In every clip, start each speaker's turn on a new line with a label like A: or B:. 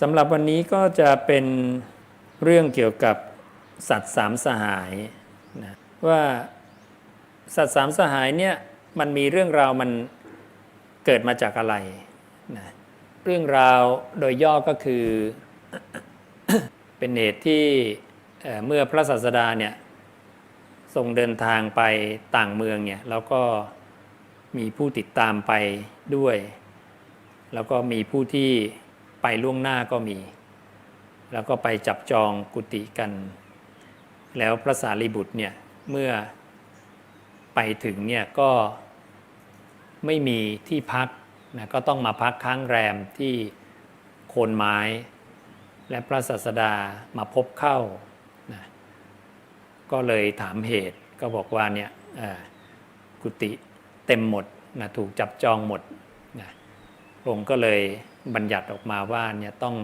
A: สำหรับวันนี้ก็จะเป็นเรื่องเกี่ยวกับสัตว์สามสหายนะว่าสัตว์สามสหายเนี่ยมันมีเรื่องราวมันเกิดมาจากอะไรนะเรื่องราวโดยย่อก็คือเป็นเหตุที่เเมื่อพระศาสดาเนี่ยทรงเดินทางไปต่างเมืองเนี่ยแล้วก็มีผู้ติดตามไปด้วย แล้วก็มีผู้ที่ ไปล่วงหน้าก็มี แล้วก็ไปจับจองกุฏิกัน แล้วพระสารีบุตรเนี่ยเมื่อไปถึงเนี่ยก็ไม่มีที่พักนะก็ต้องมาพักค้างแรมที่โคนไม้ และพระศาสดามาพบเข้านะก็เลยถามเหตุก็บอกว่าเนี่ยกุฏิเต็มหมดนะถูกจับจองหมดนะพระองค์ก็เลย บัญญัติออกมาว่าเนี่ยต้อง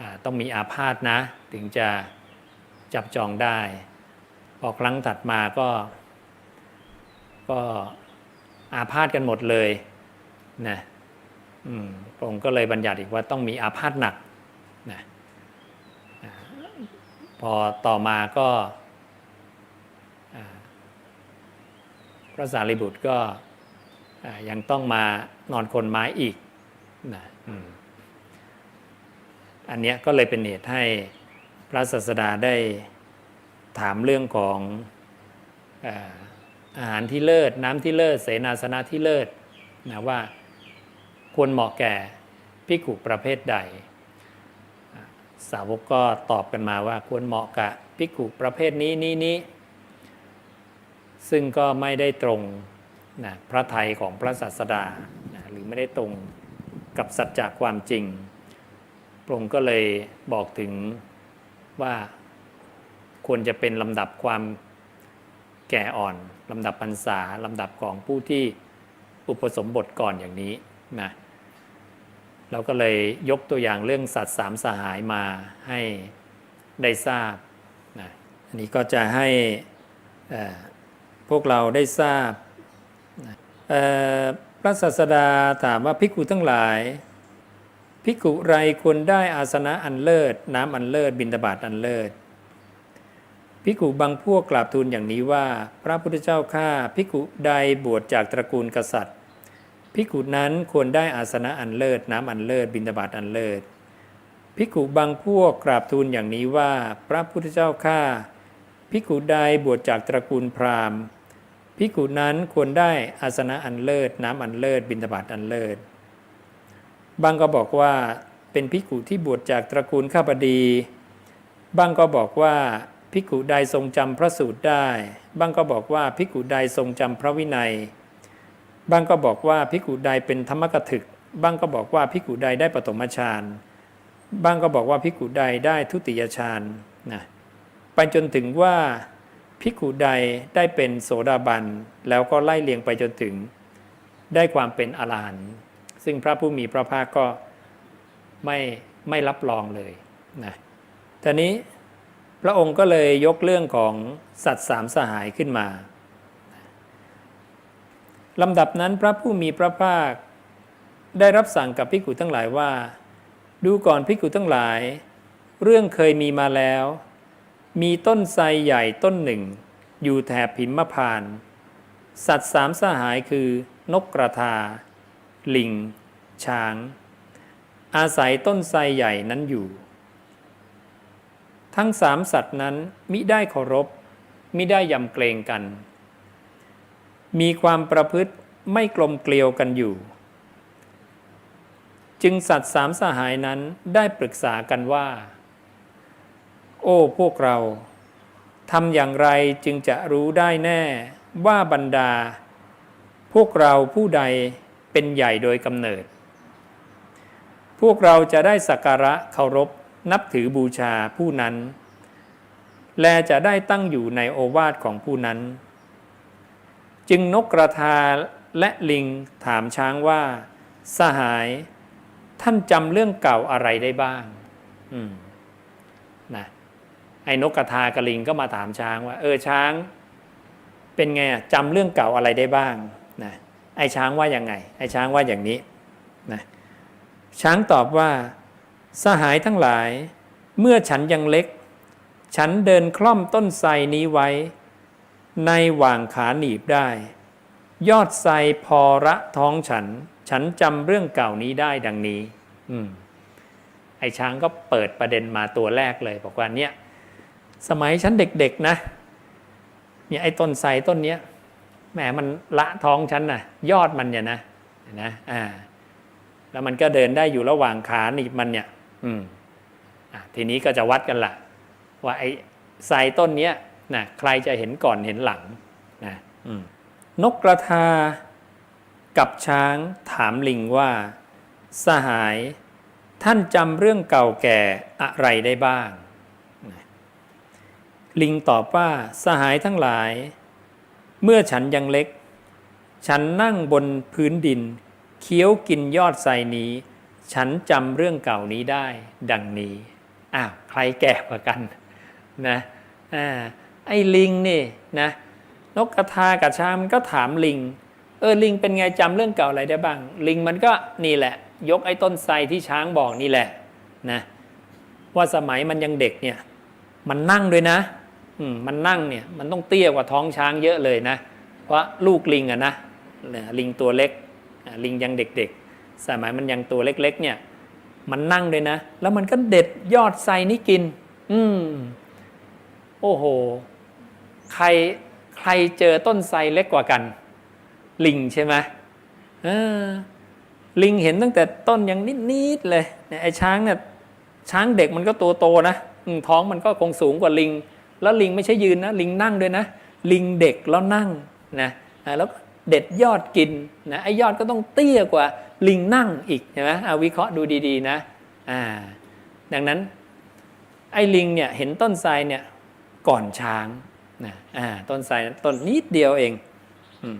A: อต้องมีอาพาธนะ ถึงจะจับจองได้ พอครั้งถัดมาก็ ก็อาพาธกันหมดเลยนะอพระองค์ก็เลยบัญญัติอีกว่าต้องมีอาพาธหนักนะพอต่อมาก็พระสารีบุตรก็ยังต้องมานอนคนไม้อีก นะอันเนี้ยก็เลยเป็นเหตุให้พระศาสดาได้ถามเรื่องของอาอาหารที่เลิศ น้ำที่เลิศ เสนาสนะที่เลิศนะว่าควรเหมาะแก่พิกุประเภทใด สาวกก็ตอบกันมาว่าควรเหมาะกับพิกุประเภทนี้นี้นี้ซึ่งก็ไม่ได้ตรงนะพระไทยของพระศาสดานะหรือไม่ได้ตรง กับสัจจะความจริงพระองค์ก็เลยบอกถึงว่าควรจะเป็นลำดับความแก่อ่อนลำดับพรรษาลำดับของผู้ที่อุปสมบทก่อนอย่างนี้นะเราก็เลยยกตัวอย่างเรื่องสัตว์สามสหายมาให้ได้ทราบนะอันนี้ก็จะให้พวกเราได้ทราบนะ พระศาสดาถามว่าภิกขุทั้งหลาย ภิกขุไรควรได้อาสนะอันเลิศ น้ำอันเลิศบิณฑบาตอันเลิศภิกขุบางพวกกราบทูลอย่างนี้ว่า พระพุทธเจ้าข้าภิกขุใดบวชจากตระกูลกษัตริย์ภิกขุนั้นควรได้อาสนะอันเลิศน้ำอันเลิศบิณฑบาตอันเลิศภิกขุบางพวกกราบทูลอย่างนี้ว่า พระพุทธเจ้าข้าภิกขุใดบวชจากตระกูลพราหมณ์ ภิกขุนั้นควรได้อาสนะอันเลิศน้ำอันเลิศบิณฑบาตอันเลิศบางก็บอกว่าเป็นภิกขุที่บวชจากตระกูลข้าพดีบางก็บอกว่าภิกขุใดทรงจำพระสูตรได้บางก็บอกว่าภิกขุใดทรงจำพระวินัยบางก็บอกว่าภิกขุใดเป็นธรรมกถึกบางก็บอกว่าภิกขุใดได้ปฐมฌานบางก็บอกว่าภิกขุใดได้ทุติยฌานนะไปจนถึงว่า ภิกขุใดได้เป็นโสดาบัน แล้วก็ไล่เลียงไปจนถึง ได้ความเป็นอรหันต์ซึ่งพระผู้มีพระภาคก็ไม่ไม่รับรองเลยนะทีนี้พระองค์ก็เลยยกเรื่องของสัตว์สามสหายขึ้นมาลำดับนั้นพระผู้มีพระภาค ได้รับสั่งกับภิกขุทั้งหลายว่า ดูก่อนภิกขุทั้งหลาย เรื่องเคยมีมาแล้ว มีต้นไทรใหญ่ต้นหนึ่ง อยู่แถบพิมพาน สัตว์สามสหายคือนกกระทา ลิง ช้าง อาศัยต้นไทรใหญ่นั้นอยู่ ทั้งสามสัตว์นั้นมิได้เคารพมิได้ยำเกรงกัน มีความประพฤติไม่กลมเกลียวกันอยู่ จึงสัตว์สามสหายนั้นได้ปรึกษากันว่า โอ้พวกเราทำอย่างไรจึงจะรู้ได้แน่ว่าบรรดา พวกเราผู้ใดเป็นใหญ่โดยกำเนิด พวกเราจะได้สักการะเคารพนับถือบูชาผู้นั้น และจะได้ตั้งอยู่ในโอวาทของผู้นั้น จึงนกกระทาและลิงถามช้างว่า สหาย ท่านจำเรื่องเก่าอะไรได้บ้าง อืม ไอ้นกกระทากับลิงก็มาถามช้างว่า เออช้างเป็นไงอะจำเรื่องเก่าอะไรได้บ้างนะไอ้ช้างว่ายังไง ไอ้ช้างว่าอย่างนี้นะช้างตอบว่า สหายทั้งหลาย เมื่อฉันยังเล็ก ฉันเดินคล่อมต้นไทรนี้ไว้ ในหว่างขาหนีบได้ ยอดไทรพอระท้องฉัน ฉันจำเรื่องเก่านี้ได้ดังนี้ อืมไอ้ช้างก็เปิดประเด็นมาตัวแรกเลย บอกว่าเนี่ย สมัยฉันเด็กๆนะเนี่ยไอ้ต้นไทรต้นเนี้ยแหมมันละท้องฉันนะยอดมันเนี่ยนะนะอ่าแล้วมันก็เดินได้อยู่ระหว่างขาหนีบมันเนี่ย อืมอะทีนี้ก็จะวัดกันละว่าไอ้ไทรต้นเนี้ยนะใครจะเห็นก่อนเห็นหลังนะอืมนกกระทากับช้างถามลิงว่า สหาย ท่านจำเรื่องเก่าแก่อะไรได้บ้าง ลิงตอบว่าสหายทั้งหลาย เมื่อฉันยังเล็ก ฉันนั่งบนพื้นดิน เคี้ยวกินยอดไทรนี้ ฉันจำเรื่องเก่านี้ได้ ดังนี้อ้าวใครแก่กว่ากันนะอ่าไอ้ลิงนี่นะนกกระทากับช้างมันก็ถามลิง เออลิงเป็นไงจำเรื่องเก่าอะไรได้บ้าง ลิงมันก็นี่แหละ ยกไอ้ต้นไทรที่ช้างบอกนี่แหละนะว่าสมัยมันยังเด็กเนี่ย มันนั่งด้วยนะ มันนั่งเนี่ยมันต้องเตี้ยกว่าท้องช้างเยอะเลยนะเพราะลูกลิงอะนะลิงตัวเล็กลิงยังเด็กๆ สมัยมันยังตัวเล็กๆเนี่ยมันนั่งด้วยนะ แล้วมันก็เด็ดยอดไทรนี่กิน อืมโอ้โห ใครใครเจอต้นไทรเล็กกว่ากัน ลิงใช่ไหมลิงเห็นตั้งแต่ต้นยังนิดๆเลยไอ้ช้างเนี่ยช้างเด็กมันก็ตัวโตนะท้องมันก็คงสูงกว่าลิง แล้วลิงไม่ใช่ยืนนะ ลิงนั่งด้วยนะ ลิงเด็กแล้วนั่งนะแล้วเด็ดยอดกินนะไอ้ยอดก็ต้องเตี้ยกว่าลิงนั่งอีกใช่ไหมเอาวิเคราะห์ดูดีๆนะอ่าดังนั้นไอ้ลิงเนี่ยเห็นต้นไทรเนี่ยก่อนช้างนะอ่าต้นไทรต้นนิดเดียวเองอืม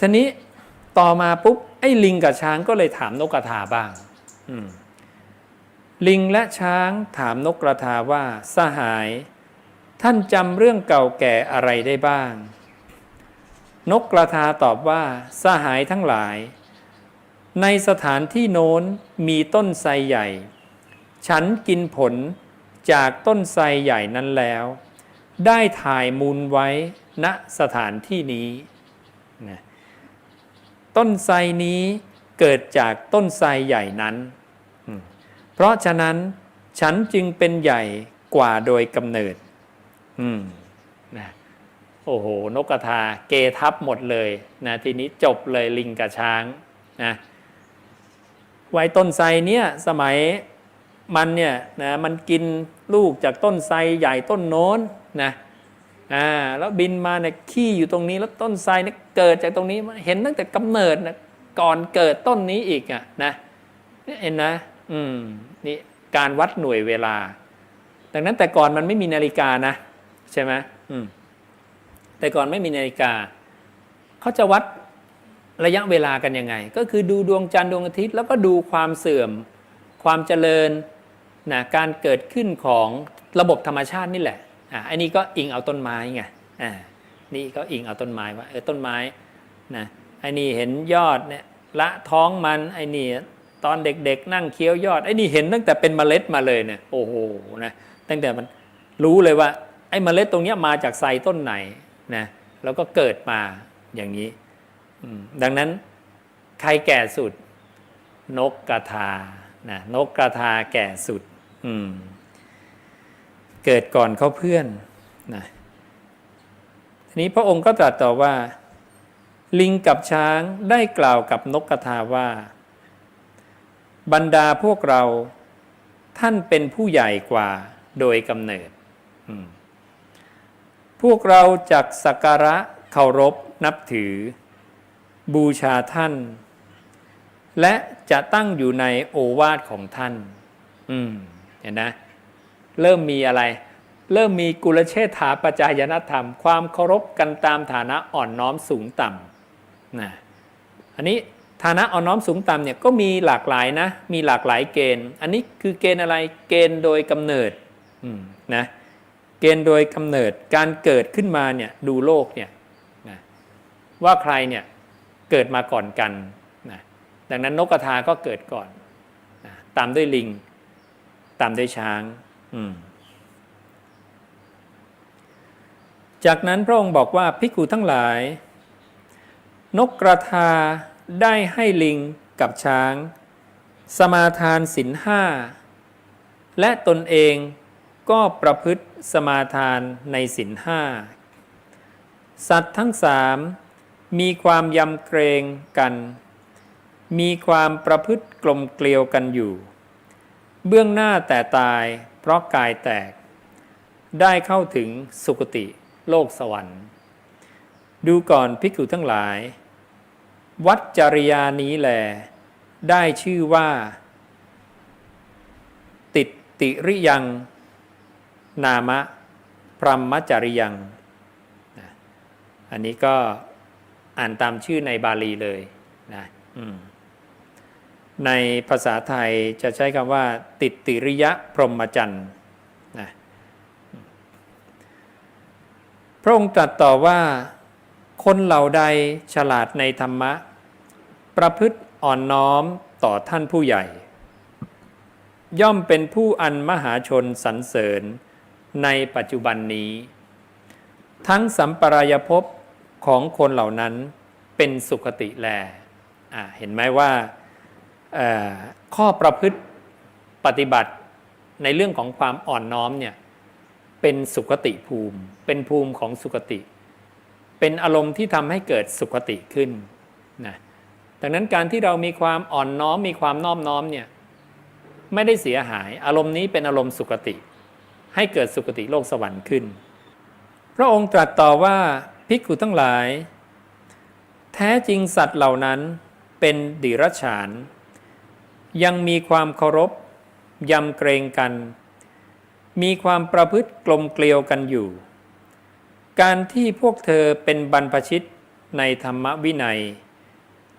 A: ทีนี้ต่อมาปุ๊บไอ้ลิงกับช้างก็เลยถามนกกระทาบ้าง อืม ลิงและช้างถามนกกระทาว่าสหาย ท่านจำเรื่องเก่าแก่อะไรได้บ้าง นกกระทาตอบว่าสหายทั้งหลาย ในสถานที่โน้นมีต้นไทรใหญ่ ฉันกินผลจากต้นไทรใหญ่นั้นแล้ว ได้ถ่ายมูลไว้ณสถานที่นี้นะต้นไทรนี้เกิดจากต้นไทรใหญ่นั้น เพราะฉะนั้นฉันจึงเป็นใหญ่กว่าโดยกำเนิด อืมนะโอ้โห นกกระทาเกทับหมดเลยนะทีนี้จบเลยลิงกับช้างนะไว้ต้นไทรเนี่ยสมัยมันเนี่ยนะมันกินลูกจากต้นไทรใหญ่ต้นโน้นนะอ่าแล้วบินมาเนี่ยขี้อยู่ตรงนี้แล้วต้นไทรเนี่ยเกิดจากตรงนี้เห็นตั้งแต่กำเนิดนะก่อนเกิดต้นนี้อีกอะนะเห็นนะ อืมนี่การวัดหน่วยเวลา ดังนั้นแต่ก่อนมันไม่มีนาฬิกานะ ใช่ไหมอืมแต่ก่อนไม่มีนาฬิกา เขาจะวัดระยะเวลากันยังไง ก็คือดูดวงจันทร์ดวงอาทิตย์ แล้วก็ดูความเสื่อม ความเจริญนะการเกิดขึ้นของระบบธรรมชาตินี่แหละอะอันนี้ก็อิงเอาต้นไม้ไงอ่านี่ก็อิงเอาต้นไม้ว่าเออต้นไม้นะไอ้นี่เห็นยอดเนี่ยละท้องมันไอ้นี่ ตอนเด็กๆ นั่งเคี้ยวยอดไอ้นี่เห็นตั้งแต่เป็นเมล็ดมาเลยเนี่ยโอ้โหนะตั้งแต่มันรู้เลยว่า ไอ้เมล็ดตรงนี้มาจากไซต้นไหนนะแล้วก็เกิดมาอย่างนี้ดังนั้นใครแก่สุด นกกระทานะนกกระทาแก่สุดเกิดก่อนเขาเพื่อนนะทีนี้พระองค์ก็ตรัสต่อว่า ลิงกับช้างได้กล่าวกับนกกระทาว่า บรรดาพวกเราท่านเป็นผู้ใหญ่กว่าโดยกำเนิด พวกเราจักสักการะเคารพนับถือ บูชาท่าน และจะตั้งอยู่ในโอวาทของท่าน อืมเห็นนะ เริ่มมีอะไร เริ่มมีกุลเชษฐาปจายนธรรม ความเคารพกันตามฐานะอ่อนน้อมสูงต่ำนะอันนี้ ฐานะอ่อนน้อมสูงต่ำเนี่ยก็มีหลากหลายนะ มีหลากหลายเกณฑ์ อันนี้คือเกณฑ์อะไรเกณฑ์โดยกำเนิดนะเกณฑ์โดยกำเนิดการเกิดขึ้นมาเนี่ยดูโลกเนี่ยนะว่าใครเนี่ยเกิดมาก่อนกันนะดังนั้นนกกระทาก็เกิดก่อนนะตามด้วยลิง ตามด้วยช้างอืจากนั้นพระองค์บอกว่าภิกขุทั้งหลาย นกกระทา ได้ให้ลิงกับช้าง สมาทานศีลห้า และตนเองก็ประพฤติสมาทานในศีลห้า สัตว์ทั้งสามมีความยำเกรงกัน มีความประพฤติกลมเกลียวกันอยู่ เบื้องหน้าแต่ตายเพราะกายแตก ได้เข้าถึงสุคติโลกสวรรค์ ดูก่อนภิกุทั้งหลาย วัดจริยานี้แลได้ชื่อว่า ติดติริยัง นามะ พรหมจริยัง อันนี้ก็อ่านตามชื่อในบาลีเลยนะในภาษาไทยจะใช้คำว่า ติดติริยะพรหมจรรย์นะพระองค์ตรัสต่อว่า คนเหล่าใดฉลาดในธรรมะ ประพฤติอ่อนน้อมต่อท่านผู้ใหญ่ ย่อมเป็นผู้อันมหาชนสรรเสริญในปัจจุบันนี้ ทั้งสัมปรายภพของคนเหล่านั้นเป็นสุขติแล เห็นไหมว่าข้อประพฤติปฏิบัติในเรื่องของความอ่อนน้อมเนี่ยเป็นสุขติภูมิ เป็นภูมิของสุขติ เป็นอารมณ์ที่ทำให้เกิดสุขติขึ้นนะดังนั้นการที่เรามีความอ่อนน้อมมีความนอบน้อมเนี่ยไม่ได้เสียหาย อารมณ์นี้เป็นอารมณ์สุขติ ให้เกิดสุคติโลกสวรรค์ขึ้น พระองค์ตรัสต่อว่าภิกขุทั้งหลาย แท้จริงสัตว์เหล่านั้นเป็นดิรัจฉาน ยังมีความเคารพยำเกรงกัน มีความประพฤติกลมเกลียวกันอยู่ การที่พวกเธอเป็นบรรพชิตในธรรมวินัย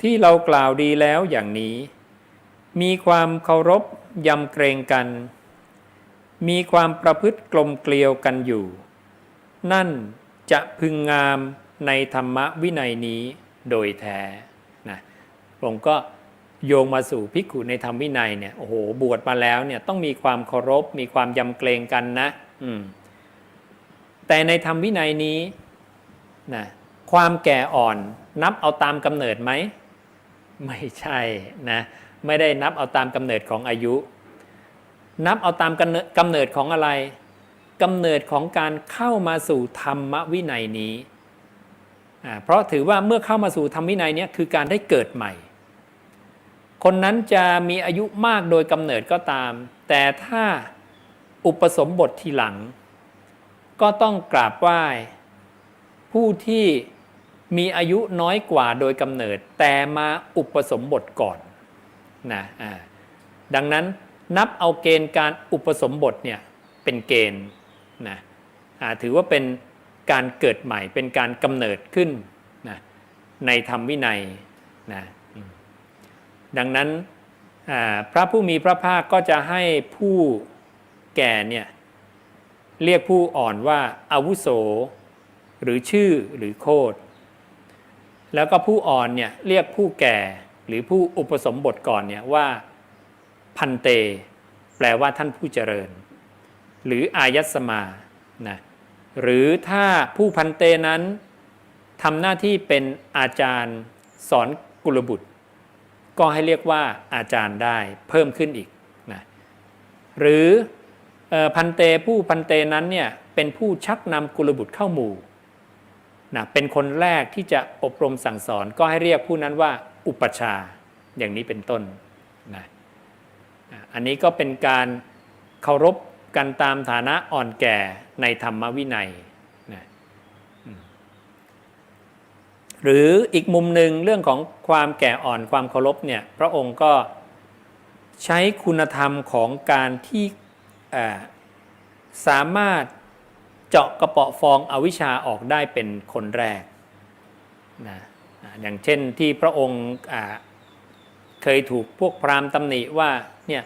A: ที่เรากล่าวดีแล้วอย่างนี้ มีความเคารพยำเกรงกัน มีความประพฤติกลมเกลียวกันอยู่ นั่นจะพึงงามในธรรมวินัยนี้โดยแท้นะผมก็โยงมาสู่ภิกขุในธรรมวินัยเนี่ยโอ้โหบวชมาแล้วเนี่ยต้องมีความเคารพ มีความยำเกรงกันนะ อืม แต่ในธรรมวินัยนี้นะความแก่อ่อนนับเอาตามกำเนิดไหม ไม่ใช่นะไม่ได้นับเอาตามกำเนิดของอายุ นับเอาตามกำเนิดกำเนิดของอะไรกำเนิดของการเข้ามาสู่ธรรมวินัยนี้อ่าเพราะถือว่าเมื่อเข้ามาสู่ธรรมวินัยนี้คือการได้เกิดใหม่ คนนั้นจะมีอายุมากโดยกำเนิดก็ตาม แต่ถ้าอุปสมบททีหลัง ก็ต้องกราบไหว้ ผู้ที่มีอายุน้อยกว่าโดยกำเนิด แต่มาอุปสมบทก่อนนะอ่าดังนั้นนับเอาเกณฑ์การอุปสมบทเนี่ยเป็นเกณฑ์นะอ่าถือว่าเป็นการเกิดใหม่เป็นการกำเนิดขึ้นนะในธรรมวินัยนะดังนั้นพระผู้มีพระภาคก็จะให้ผู้แก่เนี่ย เรียกผู้อ่อนว่าอาวุโส หรือชื่อหรือโคดแล้วก็ผู้อ่อนเนี่ยเรียกผู้แก่หรือผู้อุปสมบทก่อนเนี่ยว่าพันเต แปลว่าท่านผู้เจริญ หรืออายัสมานะหรือถ้าผู้พันเตนั้นทำหน้าที่เป็นอาจารย์สอนกุลบุตร ก็ให้เรียกว่าอาจารย์ได้เพิ่มขึ้นอีกนะหรือ พันเตผู้พันเตนั้นเนี่ยเป็นผู้ชักนำกุลบุตรเข้าหมู่นะเป็นคนแรกที่จะอบรมสั่งสอนก็ให้เรียกผู้นั้นว่าอุปชาอย่างนี้เป็นต้นนะอันนี้ก็เป็นการเคารพกันตามฐานะอ่อนแก่ในธรรมวินัยนะหรืออีกมุมหนึ่งเรื่องของความแก่อ่อนความเคารพเนี่ยพระองค์ก็ใช้คุณธรรมของการที่ สามารถเจาะกระเปาะฟองอวิชชาออกได้เป็นคนแรกนะอย่างเช่นที่พระองค์เคยถูกพวกพราหมณ์ตำหนิว่าเนี่ย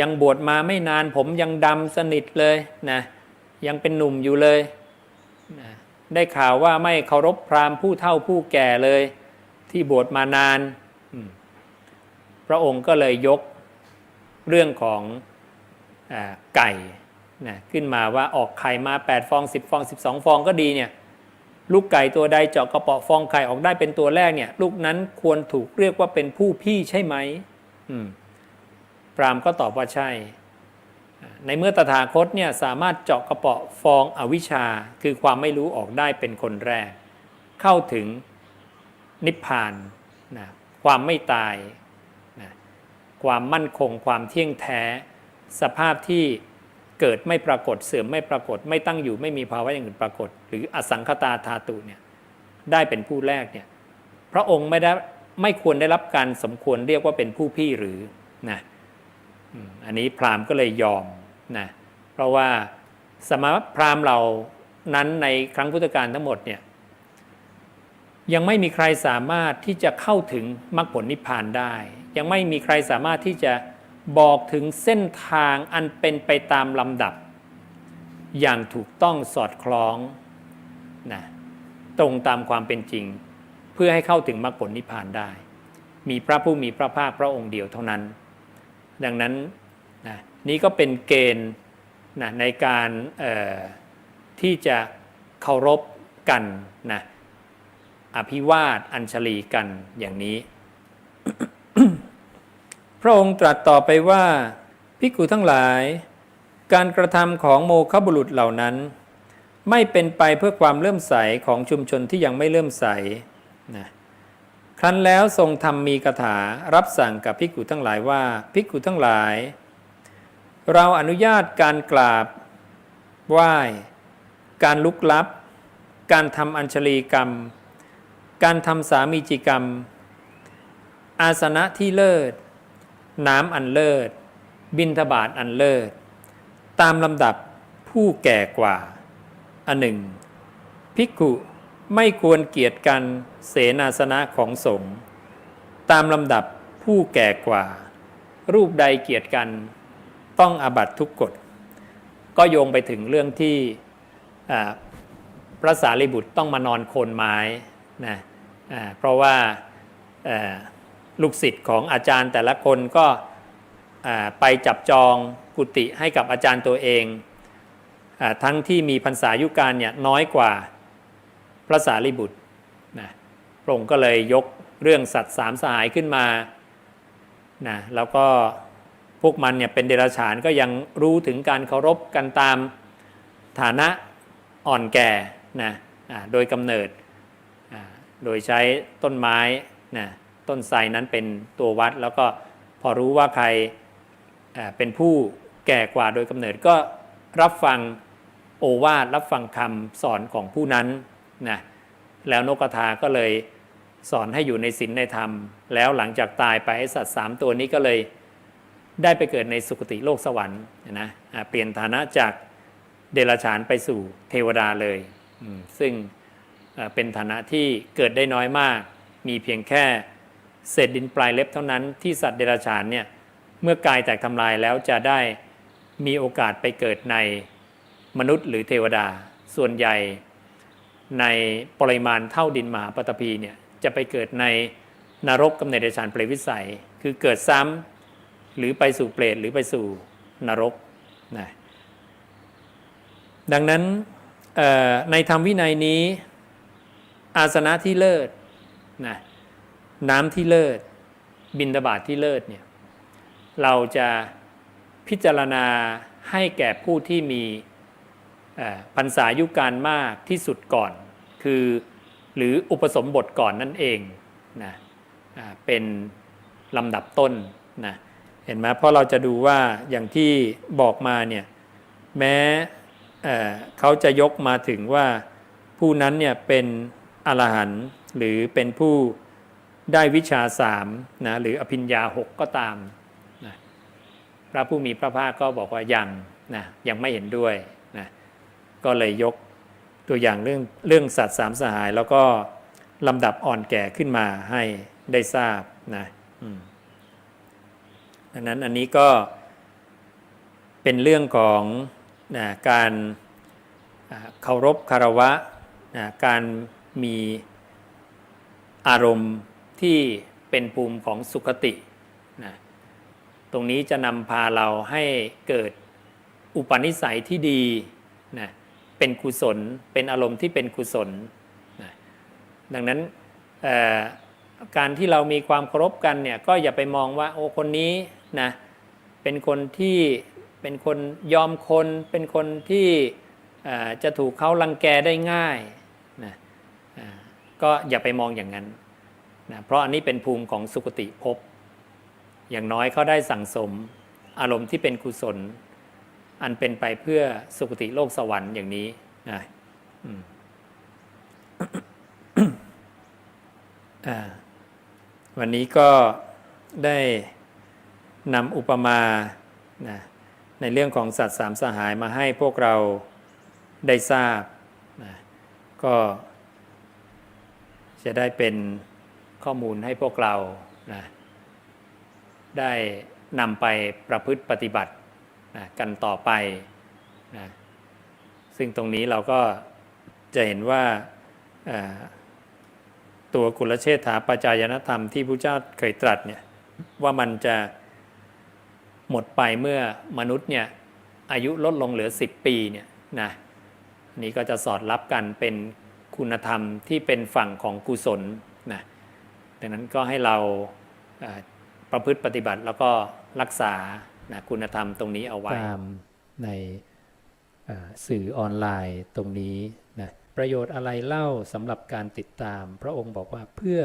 A: ยังบวชมาไม่นานผมยังดำสนิทเลยนะยังเป็นหนุ่มอยู่เลยนะได้ข่าวว่าไม่เคารพพราหมณ์ผู้เฒ่าผู้แก่เลย ที่บวชมานาน พระองค์ก็เลยยกเรื่องของ ไก่นะขึ้นมาว่าออกไข่มา 8 ฟอง 10 ฟอง 12 ฟองก็ดีเนี่ยลูกไก่ตัวใดเจาะกระเปาะฟองไข่ออกได้เป็นตัวแรกเนี่ยลูกนั้นควรถูกเรียกว่าเป็นผู้พี่ใช่ไหมอืมพรามก็ตอบว่าใช่ ในเมื่อตถาคตเนี่ยสามารถเจาะกระเปาะฟองอวิชชาคือความไม่รู้ออกได้เป็นคนแรก เข้าถึงนิพพานนะความไม่ตายนะความมั่นคงความเที่ยงแท้ สภาพที่เกิดไม่ปรากฏเสื่อมไม่ปรากฏ ไม่ตั้งอยู่ไม่มีภาวะอย่างอื่นปรากฏ หรืออสังคตาธาตุเนี่ยได้เป็นผู้แรกเนี่ยพระองค์ไม่ได้ไม่ควรได้รับการสมควรเรียกว่าเป็นผู้พี่หรือนะอันนี้พราหมณ์ก็เลยยอมนะเพราะว่าสมณพราหมณ์เรานั้นในครั้งพุทธกาลทั้งหมดเนี่ยยังไม่มีใครสามารถที่จะเข้าถึงมรรคผลนิพพานได้ ยังไม่มีใครสามารถที่จะ บอกถึงเส้นทางอันเป็นไปตามลำดับ อย่างถูกต้องสอดคล้องนะตรงตามความเป็นจริง เพื่อให้เข้าถึงมรรคผลนิพพานได้ มีพระผู้มีพระภาคพระองค์เดียวเท่านั้น ดังนั้นนะนี่ก็เป็นเกณฑ์นะในการที่จะเคารพกันนะอภิวาทอัญชลีกันอย่างนี้ พระองค์ตรัสต่อไปว่าภิกขุทั้งหลาย การกระทำของโมฆะบุรุษเหล่านั้น ไม่เป็นไปเพื่อความเลื่อมใสของชุมชนที่ยังไม่เลื่อมใสนะครั้นแล้วทรงทำมีคาถารับสั่งกับภิกขุทั้งหลายว่าภิกขุทั้งหลาย เราอนุญาตการกราบไหว้ การลุกลับ การทำอัญชลีกรรม การทำสามีจิกรรม อาสนะที่เลิศ น้ำอันเลิศ บินทบาทอันเลิศ ตามลำดับผู้แก่กว่า อันหนึ่ง ภิกขุไม่ควรเกียรติกันเสนาสนะของสงฆ์ตามลำดับผู้แก่กว่า รูปใดเกียรติกัน ต้องอาบัตทุกกฎ ก็โยงไปถึงเรื่องที่พระสารีบุตรต้องมานอนโคนไม้นะเพราะว่า ลูกศิษย์ของอาจารย์แต่ละคนก็ไปจับจองกุฏิให้กับอาจารย์ตัวเองอทั้งที่มีพรรษายุการเนี่ยน้อยกว่าพระสารีบุตรนะพระองค์ก็เลยยกเรื่องสัตว์สามสหายขึ้นมานะแล้วก็พวกมันเนี่ยเป็นเดรัจฉานก็ยังรู้ถึงการเคารพกันตามฐานะอ่อนแก่นะโดยกำเนิดโดยใช้ต้นไม้นะ ต้นไทรนั้นเป็นตัววัด แล้วก็พอรู้ว่าใครเป็นผู้แก่กว่าโดยกำเนิดก็รับฟังโอวาทรับฟังคำสอนของผู้นั้นนะแล้วนกกระทาก็เลยสอนให้อยู่ในศีลในธรรม แล้วหลังจากตายไปสัตว์สามตัวนี้ก็เลยได้ไปเกิดในสุคติโลกสวรรค์นะเปลี่ยนฐานะจากเดรัจฉานไปสู่เทวดาเลย ซึ่งเป็นฐานะที่เกิดได้น้อยมาก มีเพียงแค่ เศษดินปลายเล็บเท่านั้นที่สัตว์เดรัจฉานเนี่ยเมื่อกายแตกทำลายแล้วจะได้มีโอกาสไปเกิดในมนุษย์หรือเทวดา ส่วนใหญ่ในปริมาณเท่าดินมหาปฐพีเนี่ยจะไปเกิดในนรกกำเนิดเดรัจฉานเปรตวิสัย คือเกิดซ้ำหรือไปสู่เปรตหรือไปสู่นรกนะดังนั้นในธรรมวินัยนี้ อาสนะที่เลิศนะ น้ำที่เลิศ บินตบาทที่เลิศเนี่ยเราจะพิจารณาให้แก่ผู้ที่มีพรรษายุการมากที่สุดก่อน คือหรืออุปสมบทก่อนนั่นเองนะเป็นลำดับต้นนะเห็นไหมเพราะเราจะดูว่าอย่างที่บอกมาเนี่ยแม้เขาจะยกมาถึงว่าผู้นั้นเนี่ยเป็นอรหันต์หรือเป็นผู้ ได้วิชาสามนะหรืออภิญญาหกก็ตามนะพระผู้มีพระภาคก็บอกว่ายังนะยังไม่เห็นด้วยนะก็เลยยกตัวอย่างเรื่องเรื่องสัตว์สามสหาย แล้วก็ลำดับอ่อนแก่ขึ้นมาให้ได้ทราบนะดังนั้นอันนี้ก็เป็นเรื่องของนะการเคารพคารวะนะการมีอารมณ์ ที่เป็นภูมิของสุขตินะตรงนี้จะนำพาเราให้เกิดอุปนิสัยที่ดีนะเป็นกุศลเป็นอารมณ์ที่เป็นกุศลนะดังนั้นการที่เรามีความเคารพกันเนี่ยก็อย่าไปมองว่าโอ้คนนี้นะเป็นคนที่เป็นคนยอมคน เป็นคนที่จะถูกเขารังแกได้ง่ายนะก็อย่าไปมองอย่างนั้น นะเพราะอันนี้เป็นภูมิของสุคติภพอย่างน้อยเขาได้สั่งสมอารมณ์ที่เป็นกุศล อันเป็นไปเพื่อสุคติโลกสวรรค์อย่างนี้นะวันนี้ก็ได้นำอุปมานะในเรื่องของสัตว์สามสหายมาให้พวกเราได้ทราบนะก็จะได้เป็น ข้อมูลให้พวกเรานะได้นำไปประพฤติปฏิบัตินะกันต่อไปนะซึ่งตรงนี้เราก็จะเห็นว่าตัวกุลเชษฐาปัจายนธรรมที่พระเจ้าเคยตรัสเนี่ยว่ามันจะหมดไปเมื่อมนุษย์เนี่ยอายุลดลงเหลือ 10 ปีเนี่ยนะอันนี้ก็จะสอดรับกันเป็นคุณธรรมที่เป็นฝั่งของกุศลนะ ดังนั้นก็ให้เราประพฤติปฏิบัติแล้วก็รักษานะคุณธรรมตรงนี้เอาไว้ ตามในสื่อออนไลน์ตรงนี้นะประโยชน์อะไรเล่าสำหรับการติดตาม พระองค์บอกว่าเพื่อ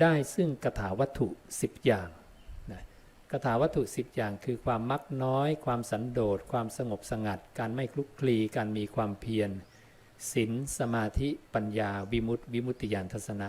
A: ได้ซึ่งกถาวัตถุ 10 อย่างนะกถาวัตถุ 10 อย่างคือความมักน้อย ความสันโดษ ความสงบสงัด การไม่คลุกคลี การมีความเพียรศีลสมาธิปัญญา วิมุตติ วิมุตติญาณทัศนะ